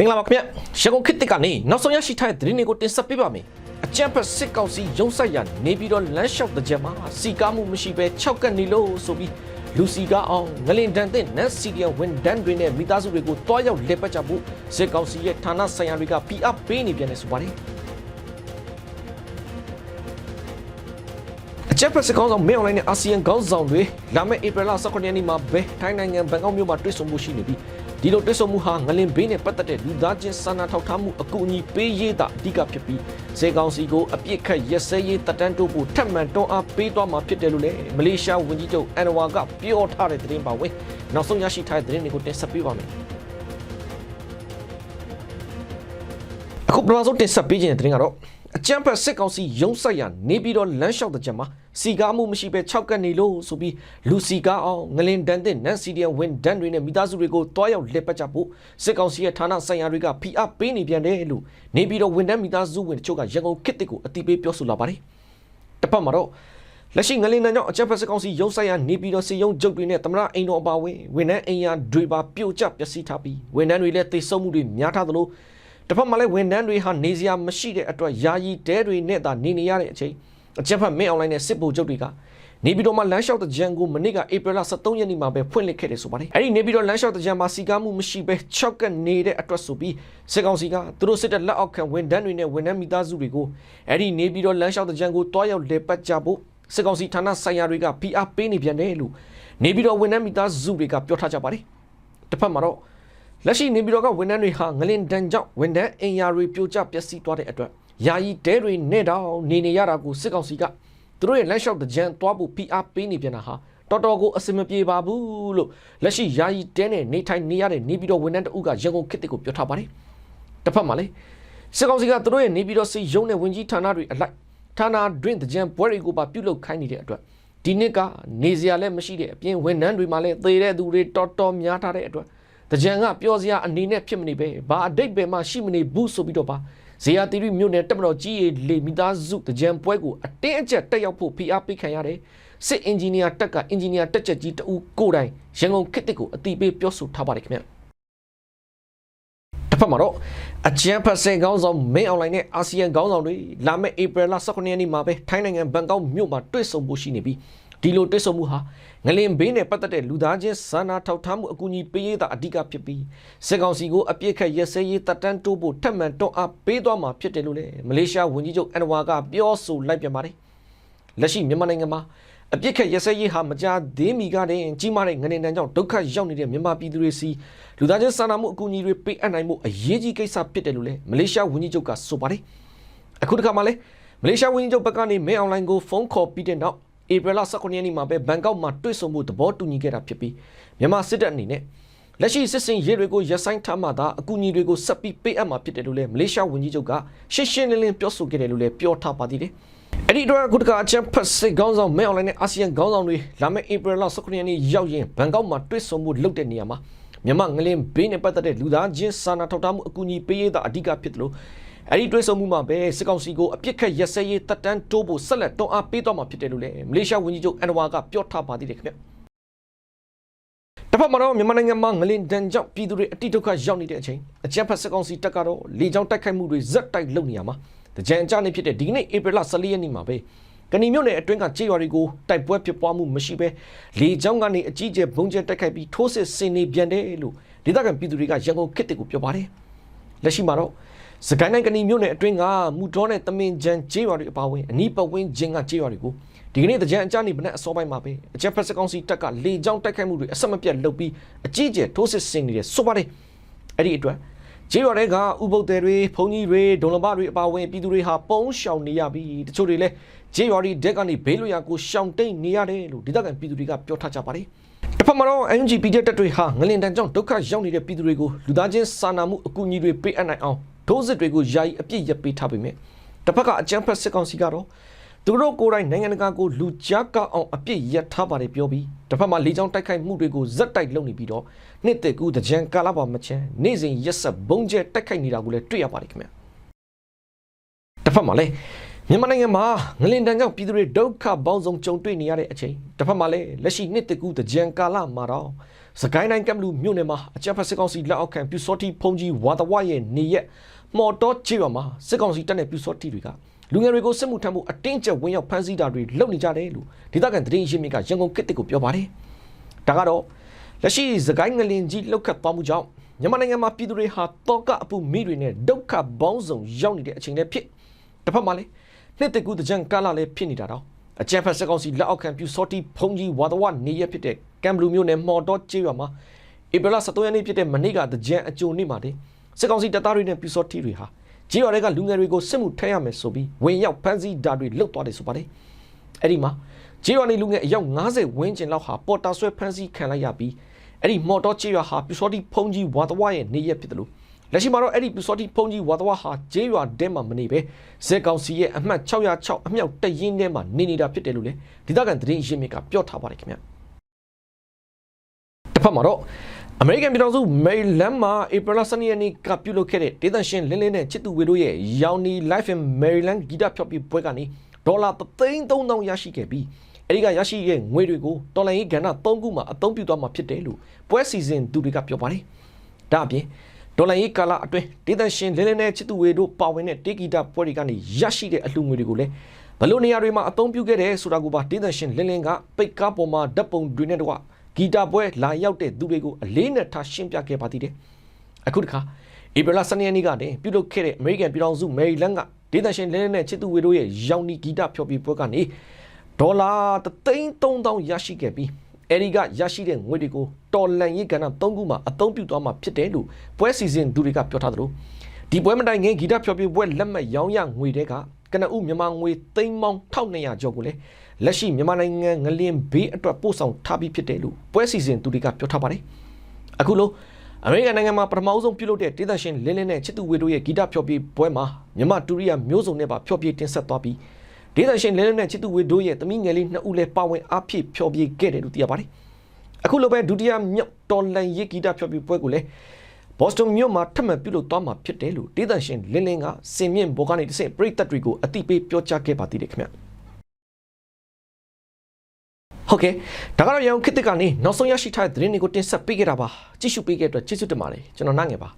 မင်္ဂလာပါခင်ဗျရန်ကုန်ခေတ်တစ်ကနေနောက်ဆုံးရရှိထားတဲ့သတင်းတွေကိုတင်ဆက်ပေးပါမယ်အကြံဖက်စစ်ကောင်စီရုံးဆိုင်ရနေပြီးတော့လမ်းလျှောက်တဲ့ကြမှာစီကားမှုမရှိဘဲ6ကတ်နေလို့ဆိုပြီးလူစီကားအောင်ငလင်တန်တဲ့နတ်စီဒီယန်ဝန်ဒန်တွေနဲ့မိသားစုတွေကိုတွားရောက်လက်ပတ်ကြဖို့စစ်ကောင်စီရဲ့ဌာနဆိုင်ရာတွေကဖိအားပေးနေပြန်တယ်ဆိုပါတယ်အချက်ဖက်စကောင်းဆောင်မေအွန်လိုင်းနဲ့အာဆီယံခေါင်းဆောင်တွေလာမယ့်ဧပြီလ19ရက်နေ့မှာပဲထိုင်းနိုင်ငံဘန်ကောက်မြို့မှာတွေ့ဆုံမှုရှိနေပြီး ဒီလိုတွေ့ဆုံမှုဟာငလင်ဘေးနဲ့ပတ်သက်တဲ့လူသားချင်းစာနာထောက်ထားမှုအကူအညီပေးရေးတာအဓိကဖြစ်ပြီးစေကောင်စီကိုအပြစ်ခတ်ရက်စဲရေးတပ်တန်းတိုးဖို့ထပ်မံတွန်းအားပေးသွားမှာဖြစ်တယ်လို့လည်းမလေးရှားဝန်ကြီးချုပ်အန်ဝါကပြောထားတဲ့သတင်းပါဝင်နောက်ဆုံးရရှိထားတဲ့သတင်းတွေကိုတင်ဆက်ပေးပါမယ်အခုပထမဆုံးတင်ဆက်ပေးခြင်းတဲ့သတင်းကတော့ အကြံဖက်စစ်ကောင်စီရုံးဆိုင်ရနေပြီးတော့လမ်းလျှောက်တဲ့ချက်မှာစီကားမှုမရှိပဲ6ကတ်နေလို့ဆိုပြီးလူစီကားအောင်ငလင်တန်တဲ့နန်စီဒီယန်ဝန်ဒန်တွေနဲ့မိသားစုတွေကိုတွားရောက်လက်ပတ်ကြဖို့စစ်ကောင်စီရဲ့ဌာနဆိုင်ရာတွေကဖိအားပေးနေပြန်တယ်လို့နေပြီးတော့ဝန်ဒန်မိသားစုဝင်တချို့ကရန်ကုန်ခေတ်တစ်ကိုအတိပေးပြောဆိုလာပါတယ်တစ်ဖက်မှာတော့လက်ရှိငလင်တန်ကြောင့်အကြံဖက်စစ်ကောင်စီရုံးဆိုင်ရနေပြီးတော့စီယုံကျုပ်တွေနဲ့သမရအိမ်တော်အပါဝင်ဝန်ဒန်အိမ်ယာတွေပါပြုတ်ကျပျက်စီးထားပြီးဝန်ဒန်တွေလည်းတိတ်ဆုံးမှုတွေများထားသလို တစ်ဖက်မှာလည်းဝန်ထမ်းတွေဟာနေစရာမရှိတဲ့အတွက်ယာယီတဲတွေနဲ့သာနေနေရတဲ့အချိန်အကြက်ဖက်မင်းအွန်လိုင်းနဲ့စစ်ဗိုလ်ချုပ်တွေကနေပြည်တော်မှာလမ်းလျှောက်တဲ့ဂျန်ကိုမနေ့ကဧပြီလ23ရက်နေ့မှာပဲဖွင့်လှစ်ခဲ့တယ်ဆိုပါတယ်။အဲ့ဒီနေပြည်တော်လမ်းလျှောက်တဲ့ဂျန်မှာစီကားမှုမရှိဘဲ6ကနေတဲ့အတွက်ဆိုပြီးစစ်ကောင်စီကသူတို့စစ်တပ်လက်အောက်ခံဝန်ထမ်းတွေနဲ့ဝန်ထမ်းမိသားစုတွေကိုအဲ့ဒီနေပြည်တော်လမ်းလျှောက်တဲ့ဂျန်ကိုတွားရောက်လေပတ်ကြဖို့စစ်ကောင်စီဌာနဆိုင်ရာတွေကဖိအားပေးနေပြန်တယ်လို့နေပြည်တော်ဝန်ထမ်းမိသားစုတွေကပြောထားကြပါတယ်။တစ်ဖက်မှာတော့ လက်ရှိနေပြည်တော်ကဝန်ထမ်းတွေဟာငလင်တန်ကြောင့်ဝန်ထမ်းအင်ယာတွေပြိုကျပျက်စီးသွားတဲ့အတွက်ယာယီတဲတွေနဲ့တောင်နေနေရတာကိုစစ်ကောင်စီကသူတို့ရဲ့လက်လျှောက်တဲ့ကြံသွားဖို့ဖိအားပေးနေပြန်တာဟာတော်တော်ကိုအစင်မပြေပါဘူးလို့လက်ရှိယာယီတဲနဲ့နေထိုင်နေရတဲ့နေပြည်တော်ဝန်ထမ်းတအုပ်ကရန်ကုန်ခေတ်တစ်ကိုပြောထားပါတယ်တစ်ဖက်မှာလည်းစစ်ကောင်စီကသူတို့ရဲ့နေပြည်တော်စီရုံးနဲ့ဝင်ကြီးဌာနတွေအလိုက်ဌာနတွင်တဲ့ကြံပွဲတွေကိုပါပြုလုပ်ခိုင်းနေတဲ့အတွက်ဒီနှစ်ကနေစရာလည်းမရှိတဲ့အပြင်ဝန်ထမ်းတွေမှာလည်းသေတဲ့သူတွေတော်တော်များထားတဲ့အတွက် တကြံကပြောစရာအနေနဲ့ဖြစ်မနေပဲဘာအတိတ်ပဲမှရှိမနေဘူးဆိုပြီးတော့ပါဇေယျတီရီမြို့နယ်တက်မတော်ကြီးရေလေမိသားစုတကြံပွဲကိုအတင်းအကျပ်တက်ရောက်ဖို့ဖိအားပေးခံရတယ်စစ်အင်ဂျင်နီယာတက်ကအင်ဂျင်နီယာတက်ချက်ကြီးတဦးကိုယ်တိုင်ရန်ကုန်ခေတ်တစ်ကိုအတိပေးပြောဆိုထားပါတယ်ခင်ဗျတစ်ဖက်မှာတော့အကြံဖတ်စင်ကောင်းဆောင်မင်းအွန်လိုင်းနဲ့အာဆီယံခေါင်းဆောင်တွေလာမယ့်ဧပြီလ18ရက်နေ့မှာပဲထိုင်းနိုင်ငံဘန်ကောက်မြို့မှာတွေ့ဆုံဖို့ရှိနေပြီး ဒီလိုတွေ့ဆုံမှုဟာငလင်ဘေးနဲ့ပတ်သက်တဲ့လူသားချင်းစာနာထောက်ထားမှုအကူအညီပေးရေးတာအဓိကဖြစ်ပြီးစစ်ကောင်စီကိုအပြစ်ခတ်ရက်စဲရေးတပ်တန်းတိုးဖို့ထပ်မံတွန်းအားပေးသွားမှာဖြစ်တယ်လို့လည်းမလေးရှားဝန်ကြီးချုပ်အန်ဝါကပြောဆိုလိုက်ပြန်ပါတယ်လက်ရှိမြန်မာနိုင်ငံမှာအပြစ်ခတ်ရက်စဲရေးဟာမကြာသေးမီကတည်းကကြီးမားတဲ့ငလင်တန်းကြောင့်ဒုက္ခရောက်နေတဲ့မြန်မာပြည်သူတွေစီလူသားချင်းစာနာမှုအကူအညီတွေပေးအပ်နိုင်မှုအရေးကြီးကိစ္စဖြစ်တယ်လို့လည်းမလေးရှားဝန်ကြီးချုပ်ကဆိုပါတယ်အခုတစ်ခါမှလည်းမလေးရှားဝန်ကြီးချုပ်ဘက်ကနေမဲအွန်လိုင်းကိုဖုန်းခေါ်ပြီးတဲ့နောက် ဧပြီလ19ရက်နေ့မှာပဲဘန်ကောက်မှာတွေ့ဆုံမှုသဘောတူညီခဲ့တာဖြစ်ပြီးမြန်မာစစ်တပ်အနေနဲ့လက်ရှိစစ်စင်ရေးတွေကိုရပ်ဆိုင်းထားမှသာအကူအညီတွေကိုဆက်ပြီးပေးအပ်မှာဖြစ်တယ်လို့လည်းမလေးရှားဝန်ကြီးချုပ်ကရှင်းရှင်းလင်းလင်းပြောဆိုခဲ့တယ်လို့လည်းပြောထားပါသေးတယ်။အဲ့ဒီတော့အခုတကအချမ်းဖတ်စစ်ခေါင်းဆောင်မဲအွန်လိုင်းနဲ့အာဆီယံခေါင်းဆောင်တွေလာမယ့်ဧပြီလ19ရက်နေ့ရောက်ရင်ဘန်ကောက်မှာတွေ့ဆုံမှုလုပ်တဲ့နေရာမှာမြန်မာငလင်ဘေးနဲ့ပတ်သက်တဲ့လူသားချင်းစာနာထောက်ထားမှုအကူအညီပေးရေးတာအဓိကဖြစ်တယ်လို့ အဲ့ဒီတွဲဆုံမှုမှာပဲစစ်ကောင်စီကိုအပြစ်ခတ်ရက်စဲရေးတပ်တန်းတိုးဖို့ဆက်လက်တွန်းအားပေးသွားမှာဖြစ်တယ်လို့လည်းမလေးရှားဝန်ကြီးချုပ်အန်ဝါကပြောထားပါသေးတယ်ခင်ဗျတစ်ဖက်မှာတော့မြန်မာနိုင်ငံမှာငလင်ဒဏ်ကြောင့်ပြည်သူတွေအတိဒုက္ခရောက်နေတဲ့အချိန်အကြမ်းဖက်စစ်ကောင်စီတပ်ကတော့လေကြောင်းတိုက်ခိုက်မှုတွေဇက်တိုက်လုပ်နေရမှာတကြံအကြနေဖြစ်တဲ့ဒီကနေ့ဧပြီလ14ရက်နေ့မှာပဲကဏီမြို့နယ်အတွင်းကကြေးရွာတွေကိုတိုက်ပွဲဖြစ်ပွားမှုမရှိဘဲလေကြောင်းကနေအကြီးကျယ်ဘုံကျဲတိုက်ခိုက်ပြီးထိုးစစ်ဆင်နေပြန်တယ်လို့ဒေသခံပြည်သူတွေကရန်ကုန်ခေတ်တစ်ကိုပြောပါတယ် လက်ရှိမှာတော့စကိုင်းတိုင်းကဏီမြို့နယ်အတွင်းကမူတော်နဲ့တမင်ကျန်ကျေးရွာတွေအပါအဝင်အနီးပတ်ဝန်းကျင်ကကျေးရွာတွေကိုဒီကနေ့တကြံအကြနေဗနက်အစောပိုင်းမှာပဲအချက်ဖက်စကောင်စီတပ်ကလေကြောင်းတိုက်ခိုက်မှုတွေအဆက်မပြတ်လုပ်ပြီးအကြီးကျယ်ထိုးစစ်ဆင်နေတယ်ဆိုပါတယ်အဲ့ဒီအတွက်ကျေးရွာတွေကဥပုပ်တယ်တွေဘုံကြီးတွေဒုံလဘတွေအပါအဝင်ပြည်သူတွေဟာပုံးရှောင်နေရပြီးတချို့တွေလည်းကျေးရွာတွေတက်ကနေဘေးလွတ်ရာကိုရှောင်တိတ်နေရတယ်လို့ဒေသခံပြည်သူတွေကပြောထားကြပါတယ်တစ် ဖက်မှာတော့ NGP တပ်တွေဟာငလင်တန်ကြောင့်ဒုက္ခရောက်နေတဲ့ပြည်သူတွေကိုလူသားချင်းစာနာမှုအကူအညီတွေပေးအပ်နိုင်အောင်ဒိုးစစ်တွေကိုယာယီအပြစ်ရပ်ပေးထားပေမဲ့တစ်ဖက်ကအကြမ်းဖက်စစ်ကောင်စီကတော့သူတို့ကိုယ်တိုင်နိုင်ငံတကာကိုလူကြားကောက်အောင်အပြစ်ရပ်ထားပါတယ်ပြောပြီးတစ်ဖက်မှာလေကြောင်းတိုက်ခိုက်မှုတွေကိုဇက်တိုက်လုပ်နေပြီးတော့နှစ်သက်ကူတကြံကာလပါမချမ်းနေ့စဉ်ရက်ဆက်ဘုံကျဲတိုက်ခိုက်နေတာကိုလည်းတွေ့ရပါတယ်ခင်ဗျတစ်ဖက်မှာလည်း မြန်မာနိုင်ငံမှာငလင်တန်ကြောင့်ပြည်သူတွေဒုက္ခပေါင်းစုံကြုံတွေ့နေရတဲ့အချိန်တစ်ဖက်မှာလည်းလက်ရှိနှစ်တကူတကြံကာလမှာတော့စကိုင်းတိုင်းကပ်ဘလူးမြို့နယ်မှာအကြမ်းဖက်စစ်ကောင်စီလက်အောက်ခံပြူစောတိဖုန်ကြီးဝါတဝရဲ့နေရက်မော်တော်ချေပါမှာစစ်ကောင်စီတပ်နဲ့ပြူစောတိတွေကလူငယ်တွေကိုစစ်မှုထမ်းမှုအတင်းကျပ်ဝင်ရောက်ဖမ်းဆီးတာတွေလုပ်နေကြတယ်လို့ဒေသခံသတင်းရင်းမြစ်ကရန်ကုန်ကစ်တစ်ကိုပြောပါတယ်ဒါကတော့လက်ရှိစကိုင်းငလင်ကြီးလောက်ခတ်သွားမှုကြောင့်မြန်မာနိုင်ငံမှာပြည်သူတွေဟာတောကအပူမိတွေနဲ့ဒုက္ခပေါင်းစုံရောက်နေတဲ့အချိန်လည်းဖြစ်တစ်ဖက်မှာလည်း နှစ်တကူတကြံကာလာလည်းဖြစ်နေတာတော့အကြံဖက်စက်ကောင်စီလက်အောက်ခံပြူစောတိဖုန်ကြီးဝါဒဝနေရဖြစ်တဲ့ကမ်ဘလူးမျိုးနယ်မော်တော်ကျေးရွာမှာဧပြီလ23ရက်နေ့ဖြစ်တဲ့မနေ့ကတကြံအကြိုနေ့မှာတင်စက်ကောင်စီတပ်သားတွေနဲ့ပြူစောတိတွေဟာကျေးရွာတွေကလူငယ်တွေကိုစစ်မှုထမ်းရမယ်ဆိုပြီးဝင်ရောက်ဖမ်းဆီးတာတွေလုပ်သွားတယ်ဆိုပါတယ်အဲ့ဒီမှာကျေးရွာနေလူငယ်အယောက်90ဝန်းကျင်လောက်ဟာပေါ်တာဆွဲဖမ်းဆီးခံလိုက်ရပြီးအဲ့ဒီမော်တော်ကျေးရွာဟာပြူစောတိဖုန်ကြီးဝါဒဝရဲ့နေရဖြစ်တယ်လို့ လက်ရှိမှာတော့အဲ့ဒီပြူစောတိဖုန်ကြီးဝါသဝဟာဂျေးရွာတဲမှာမနေပဲဇက်ကောင်စီရဲ့အမှတ်606အမြောက်တရင်ထဲမှာနေနေတာဖြစ်တယ်လို့လေဒေသခံသတင်းရင်းမြစ်ကပြောထားပါတယ်ခင်ဗျတစ်ဖက်မှာတော့အမေရိကန်ပြည်ထောင်စုမေရီလန်းမှာဧပြီလ12ရက်နေ့ကပြုလုပ်ခဲ့တဲ့ဒေသရှင်လင်းလင်းနဲ့ချစ်သူဝေတို့ရဲ့ရောင်နီ Life in Maryland ဂီတဖျော်ပြပွဲကနေဒေါ်လာ3300ရရှိခဲ့ပြီးအဲဒီကရရှိတဲ့ငွေတွေကိုတော်လိုင်းရေးကဏ္ဍ3ခုမှာအသုံးပြုသွားမှာဖြစ်တယ်လို့ပွဲစီစဉ်သူတွေကပြောပါတယ်ဒါအပြင် ဒေါ်လာရေးကာလအတွင်းဒေသရှင်လင်းလင်းနဲ့ချစ်သူဝေတို့ပါဝင်တဲ့တေဂီတာပွဲတွေကနေရရှိတဲ့အလှူငွေတွေကိုလည်းဘလို့နေရာတွေမှာအသုံးပြုခဲ့တယ်ဆိုတာကိုပါဒေသရှင်လင်းလင်းကပိတ်ကားပေါ်မှာဓာတ်ပုံတွေနဲ့တော့ဂီတာပွဲလာရောက်တဲ့သူတွေကိုအလေးနဲ့ထားရှင်းပြခဲ့ပါသေးတယ်အခုတခါဧပြီလ12ရက်နေ့ကတည်းပြုလုပ်ခဲ့တဲ့အမေရိကန်ပြည်ထောင်စုမယ်ရီလန်းကဒေသရှင်လင်းလင်းနဲ့ချစ်သူဝေတို့ရဲ့ရောင်နီဂီတာဖျော်ဖြေပွဲကနေဒေါ်လာ3300ရရှိခဲ့ပြီး အဲဒီကရရှိတဲ့ငွေတွေကိုတော်လန်ရေးကဏ္ဍ၃ခုမှာအသုံးပြုသွားမှာဖြစ်တယ်လို့ပွဲစီစဉ်သူတွေကပြောထားသလိုဒီပွဲမတိုင်ခင်ဂီတဖျော်ဖြေပွဲလက်မှတ်ရောင်းရငွေတွေကကနဦးမြန်မာငွေသိန်းပေါင်း1200ကျော်ကိုလည်းလက်ရှိမြန်မာနိုင်ငံငလင်ဘေးအတွက်ပို့ဆောင်ထားပြီးဖြစ်တယ်လို့ပွဲစီစဉ်သူတွေကပြောထားပါတယ်အခုလို့အမေရိကန်နိုင်ငံမှာပထမဆုံးပြုလုပ်တဲ့ဒေသရှင်လင်းလင်းနဲ့ချစ်သူဝေတို့ရဲ့ဂီတဖျော်ဖြေပွဲမှာမြန်မာတူရီယာမျိုးစုံနဲ့ပါဖျော်ဖြေတင်ဆက်သွားပြီး ဒေသရှင်လင်းလင်းနဲ့ချစ်သူဝေတို့ရဲ့သမီးငယ်လေးနှစ်ဦးလည်းပါဝင်အားဖြည့်ဖျော်ဖြေခဲ့တယ်လို့သိရပါတယ်အခုလိုပဲဒုတိယမြောက်တော်လန်ရေးဂီတဖျော်ဖြေပွဲကိုလည်းဘော့စတွန်မြို့မှာထပ်မံပြုလုပ်သွားမှာဖြစ်တယ်လို့ဒေသရှင်လင်းလင်းကစင်မြင့်ဘောကနေတစ်ဆင့်ပရိသတ်တွေကိုအတိပေးပြောကြားခဲ့ပါသေးတယ်ခင်ဗျဟုတ်ကဲ့ဒါကတော့ရန်ကုန်ခေတ်သစ်ကနေနောက်ဆုံးရရှိထားတဲ့သတင်းတွေကိုတင်ဆက်ပေးခဲ့တာပါကြည့်ရှုပေးခဲ့တဲ့အတွက်ကျေးဇူးတင်ပါတယ်ကျွန်တော်နိုင်ငယ်ပါ